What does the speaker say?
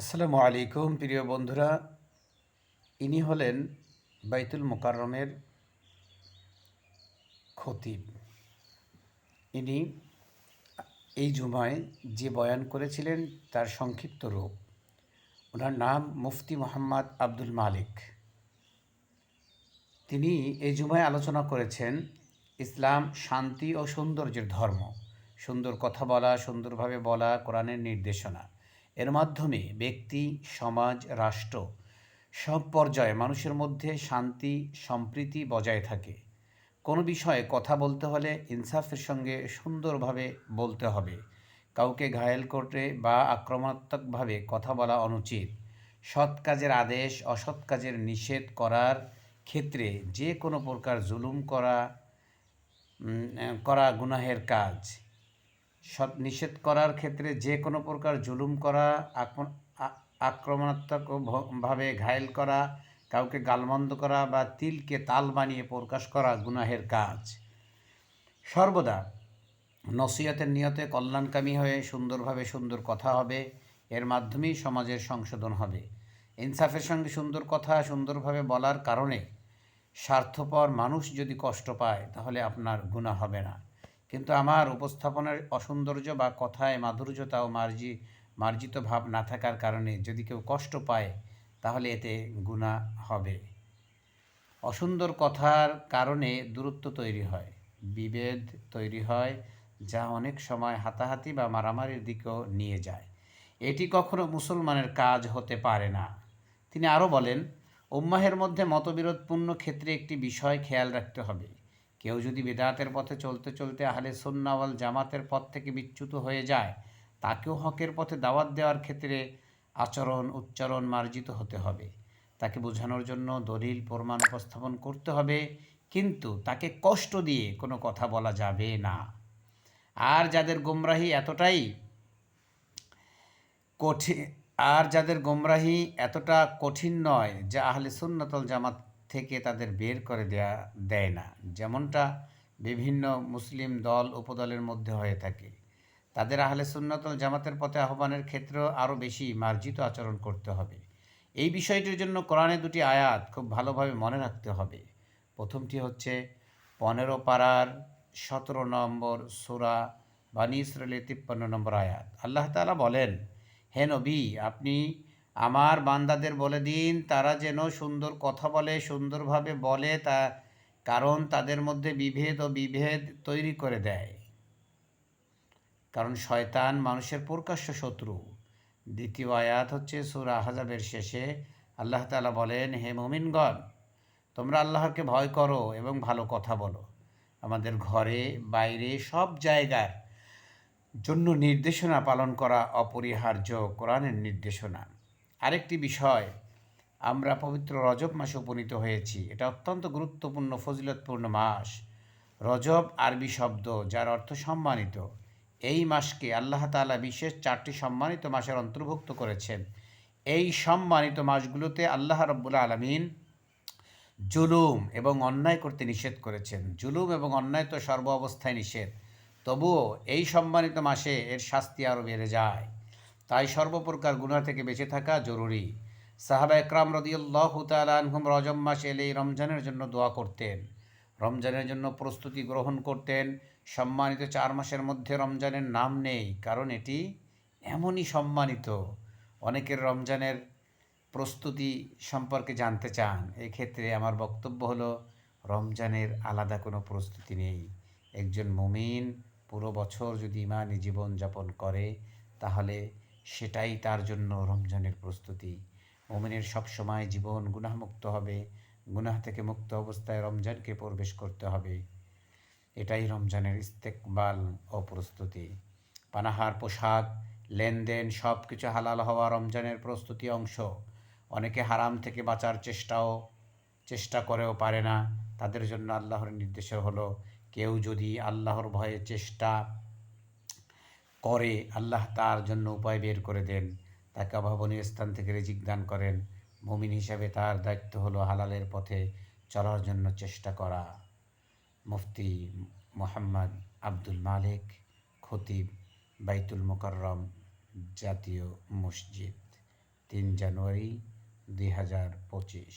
আসসালামু আলাইকুম, প্রিয় বন্ধুরা। ইনি হলেন বাইতুল মোকাররমের খতিব। ইনি এই জুমায় যে বয়ান করেছিলেন, তার সংক্ষিপ্ত রূপ। ওনার নাম মুফতি মোহাম্মদ আব্দুল মালিক। তিনি এই জুমায় আলোচনা করেছেন ইসলাম শান্তি ও সৌন্দর্যের ধর্ম। সুন্দর কথা বলা, সুন্দরভাবে বলা, কোরআনের নির্দেশনা। এর মাধ্যমে ব্যক্তি, সমাজ, রাষ্ট্র সব পর্যায়ে মানুষের মধ্যে শান্তি, সম্প্রীতি বজায় থাকে। কোনো বিষয়ে কথা বলতে হলে ইনসাফের সঙ্গে সুন্দরভাবে বলতে হবে। কাউকে ঘায়েল করতে বা আক্রমণাত্মকভাবে কথা বলা অনুচিত। সৎ কাজের আদেশ, অসৎ কাজের নিষেধ করার ক্ষেত্রে যে কোনো প্রকার জুলুম করা করা গুনাহের কাজ। সৎ নিষেধ করার ক্ষেত্রে যে কোনো প্রকার জুলুম করা আক্রম- আ- আক্রমণাত্মক ভাবে ঘায়েল করা, কাউকে গালমন্দ করা বা তিলকে তাল বানিয়ে প্রকাশ করা গুনাহের কাজ। সর্বদা নসিহতের নিয়তে কল্যাণকামী হয়ে সুন্দরভাবে সুন্দর কথা হবে, এর মাধ্যমেই সমাজের সংশোধন হবে। ইনসাফের সঙ্গে সুন্দর কথা, সুন্দরভাবে বলার কারণে স্বার্থপর মানুষ যদি কষ্ট পায়, তাহলে আপনার গুণা হবে না। কিন্তু আমার উপস্থাপনার অসৌন্দর্য বা কথায় মাধুর্যতা ও মার্জি, মার্জিত ভাব না থাকার কারণে যদি কেউ কষ্ট পায়, তাহলে এতে গুণা হবে। অসুন্দর কথার কারণে দূরত্ব তৈরি হয়, বিভেদ তৈরি হয়, যা অনেক সময় হাতাহাতি বা মারামারির দিকেও নিয়ে যায়। এটি কখনো মুসলমানের কাজ হতে পারে না। তিনি আরও বলেন, উম্মাহের মধ্যে মতবিরোধপূর্ণ ক্ষেত্রে একটি বিষয় খেয়াল রাখতে হবে। কেউ যদি বেদাতের পথে চলতে চলতে আহলে সুন্নাওয়াল জামাতের পথ থেকে বিচ্যুত হয়ে যায়, তাকেও হকের পথে দাওয়াত দেওয়ার ক্ষেত্রে আচরণ উচ্চারণ মার্জিত হতে হবে। তাকে বোঝানোর জন্য দলিল, প্রমাণ উপস্থাপন করতে হবে, কিন্তু তাকে কষ্ট দিয়ে কোনো কথা বলা যাবে না। আর যাদের গোমরাহি এতটাই কঠিন, আর যাদের গোমরাহি এতটা কঠিন নয় যা আহলে সুন্নতল জামাত থেকে তাদের বের করে দেয়া, দেয় না। যেমনটা বিভিন্ন মুসলিম দল উপদলের মধ্যে হয়ে থাকে। তাদের আহলে সুন্নতল জামাতের পথে আহ্বানের ক্ষেত্রেও আরও বেশি মার্জিত আচরণ করতে হবে। এই বিষয়টির জন্য কোরআনে দুটি আয়াত খুব ভালোভাবে মনে রাখতে হবে। প্রথমটি হচ্ছে, পনেরো পাড়ার সতেরো নম্বর সোরা বানি ইসরায়েলের তিপ্পান্ন নম্বর আয়াত। আল্লাহ তাআলা বলেন, হে নবী, আপনি আমার বান্দাদের বলে দিন, তারা যেন সুন্দর কথা বলে, সুন্দরভাবে বলে তা, কারণ তাদের মধ্যে বিভেদ ও বিভেদ তৈরি করে দেয়। কারণ শয়তান মানুষের প্রকাশ্য শত্রু। দ্বিতীয় আয়াত হচ্ছে সুরা আহজাবের শেষে আল্লাহ তাআলা বলেন, হে মুমিনগণ, তোমরা আল্লাহকে ভয় করো এবং ভালো কথা বলো। আমাদের ঘরে, বাইরে, সব জায়গার জন্য নির্দেশনা পালন করা অপরিহার্য কোরআনের নির্দেশনা। আরেকটি বিষয়, আমরা পবিত্র রজব মাসে উপনীত হয়েছি। এটা অত্যন্ত গুরুত্বপূর্ণ, ফজিলতপূর্ণ মাস। রজব আরবি শব্দ, যার অর্থ সম্মানিত। এই মাসকে আল্লাহ তাআলা বিশেষ চারটি সম্মানিত মাসের অন্তর্ভুক্ত করেছেন। এই সম্মানিত মাসগুলোতে আল্লাহ রব্বুল আলমিন জুলুম এবং অন্যায় করতে নিষেধ করেছেন। জুলুম এবং অন্যায় তো সর্ব অবস্থায় নিষেধ। তবুও এই সম্মানিত মাসে এর শাস্তি আরও বেড়ে যায়। তাই সর্বপ্রকার গুণা থেকে বেঁচে থাকা জরুরি। সাহাবা একরাম রদিউল্লাহ তালহুম রজম মাস এলেই রমজানের জন্য দোয়া করতেন। রমজানের জন্য প্রস্তুতি গ্রহণ করতেন। সম্মানিত চার মাসের মধ্যে রমজানের নাম নেই, কারণ এটি এমনই সম্মানিত। অনেকের রমজানের প্রস্তুতি সম্পর্কে জানতে চান। এক্ষেত্রে আমার বক্তব্য হলো, রমজানের আলাদা কোনো প্রস্তুতি নেই। একজন মুমিন পুরো বছর যদি ইমানি জীবনযাপন করে, তাহলে সেটাই তার জন্য রমজানের প্রস্তুতি। মুমিনের সবসময় জীবন গুনাহমুক্ত হবে। গুনাহ থেকে মুক্ত অবস্থায় রমজানকে প্রবেশ করতে হবে। এটাই রমজানের ইস্তেকবাল ও প্রস্তুতি। পানাহার, পোশাক, লেনদেন সব কিছু হালাল হওয়া রমজানের প্রস্তুতি অংশ। অনেকে হারাম থেকে বাঁচার চেষ্টাও, চেষ্টা করেও পারে না। তাদের জন্য আল্লাহর নির্দেশ হলো, কেউ যদি আল্লাহর ভয়ে চেষ্টা করে আল্লাহ তার জন্য উপায় বের করে দেন। তাকে অভাবনীয় স্থান থেকে রিজিক দান করেন। মুমিন হিসাবে তার দায়িত্ব হলো হালালের পথে চলার জন্য চেষ্টা করা। মুফতি মোহাম্মদ আব্দুল মালিক, খতিব বাইতুল মোকাররম জাতীয় মসজিদ, তিন জানুয়ারি দুই হাজার পঁচিশ।